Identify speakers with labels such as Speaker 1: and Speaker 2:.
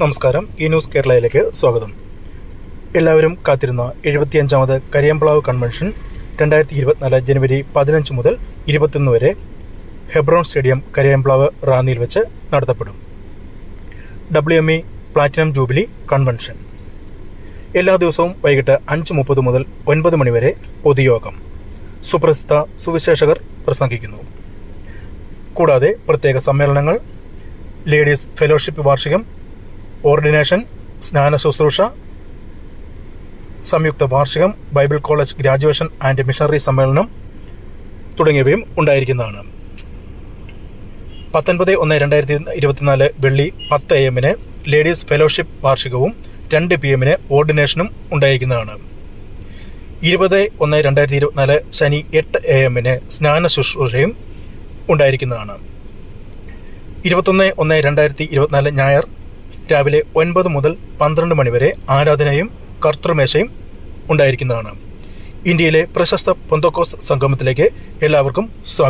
Speaker 1: നമസ്കാരം. ഈ ന്യൂസ് കേരളയിലേക്ക് സ്വാഗതം. എല്ലാവരും കാത്തിരുന്ന എഴുപത്തിയഞ്ചാമത് കരിയമ്പ്ലാവ് കൺവെൻഷൻ രണ്ടായിരത്തി ഇരുപത്തിനാല് ജനുവരി പതിനഞ്ച് മുതൽ ഇരുപത്തൊന്ന് വരെ ഹെബ്രോൺ സ്റ്റേഡിയം കരിയമ്പ്ലാവ് റാന്നിയിൽ വെച്ച് നടത്തപ്പെടും. W M E platinum jubilee convention. എല്ലാ ദിവസവും വൈകിട്ട് അഞ്ച് മുപ്പത് മുതൽ ഒൻപത് മണിവരെ പൊതുയോഗം. സുപ്രസിദ്ധ സുവിശേഷകർ പ്രസംഗിക്കുന്നു. കൂടാതെ പ്രത്യേക സമ്മേളനങ്ങൾ ലേഡീസ് ഫെലോഷിപ്പ് വാർഷികം ഓർഡിനേഷൻ സ്നാന ശുശ്രൂഷ സംയുക്ത വാർഷികം Bible college graduation and missionary സമ്മേളനം തുടങ്ങിയവയും ഉണ്ടായിരിക്കുന്നതാണ്. പത്തൊൻപത് ഒന്ന് രണ്ടായിരത്തി ഇരുപത്തിനാല് വെള്ളി പത്ത് എ എമ്മിന് ലേഡീസ് ഫെലോഷിപ്പ് വാർഷികവും രണ്ട് പി എമ്മിന് ഓർഡിനേഷനും ഉണ്ടായിരിക്കുന്നതാണ്. ഇരുപത് ഒന്ന് രണ്ടായിരത്തി ഇരുപത്തിനാല് ശനി എട്ട് എ എമ്മിന് സ്നാന ശുശ്രൂഷയും ഉണ്ടായിരിക്കുന്നതാണ്. ഇരുപത്തൊന്ന് ഒന്ന് രണ്ടായിരത്തി ഇരുപത്തിനാല് ഞായർ രാവിലെ ഒൻപത് മുതൽ പന്ത്രണ്ട് മണിവരെ ആരാധനയും കർത്തൃമേശയും ഉണ്ടായിരിക്കുന്നതാണ്. ഇന്ത്യയിലെ പ്രശസ്ത പൊന്തക്കോസ് സംഗമത്തിലേക്ക് എല്ലാവർക്കും സ്വാഗതം.